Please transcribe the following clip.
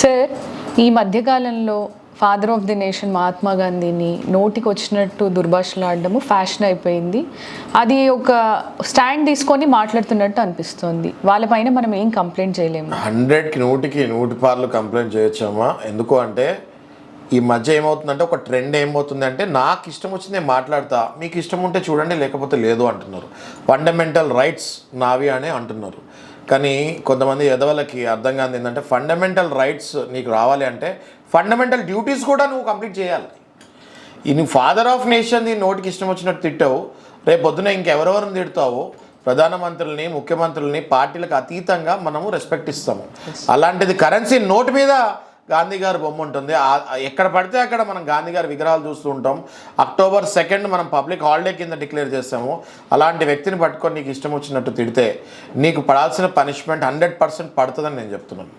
Sir ఈ మధ్యకాలంలో father of the nation Mahatma గాంధీని నోటికి వచ్చినట్టు దుర్భాషలాడడము ఫ్యాషన్ అయిపోయింది. అది ఒక స్టాండ్ తీసుకొని మాట్లాడుతున్నట్టు అనిపిస్తుంది. వాళ్ళపైన మనం ఏం కంప్లైంట్ చేయలేము. హండ్రెడ్కి నూటికి నూటి పార్లు కంప్లైంట్ చేయొచ్చమ్మా. ఎందుకు అంటే ఈ మధ్య ఏమవుతుందంటే ఒక ట్రెండ్ ఏమవుతుంది అంటే నాకు ఇష్టం వచ్చింది నేను మాట్లాడతా. మీకు ఇష్టం ఉంటే చూడండి లేకపోతే లేదు అంటున్నారు. ఫండమెంటల్ రైట్స్ నావి అని అంటున్నారు. కానీ కొంతమంది ఎదవలకి అర్థం కాదు ఏంటంటే ఫండమెంటల్ రైట్స్ నీకు రావాలి అంటే ఫండమెంటల్ డ్యూటీస్ కూడా నువ్వు కంప్లీట్ చేయాలి. ఈ నువ్వు ఫాదర్ ఆఫ్ నేషన్ నీ నోటికి ఇష్టం వచ్చినట్టు తిట్టావు రేపు పొద్దున ఇంకెవరెవరిని తిడతావో ప్రధానమంత్రుల్ని ముఖ్యమంత్రుల్ని పార్టీలకు అతీతంగా మనము రెస్పెక్ట్ ఇస్తాము. అలాంటిది కరెన్సీ నోటు మీద గాంధీ గారి బొమ్మ ఉంటుంది. ఎక్కడ పడితే అక్కడ మనం గాంధీ గారి విగ్రహాలు చూస్తూ ఉంటాం. అక్టోబర్ సెకండ్ మనం పబ్లిక్ హాలిడే కింద డిక్లేర్ చేస్తాము. అలాంటి వ్యక్తిని పట్టుకొని నీకు ఇష్టం వచ్చినట్టు తిడితే నీకు పడాల్సిన పనిష్మెంట్ హండ్రెడ్ పర్సెంట్ పడుతుందని నేను చెప్తున్నాను.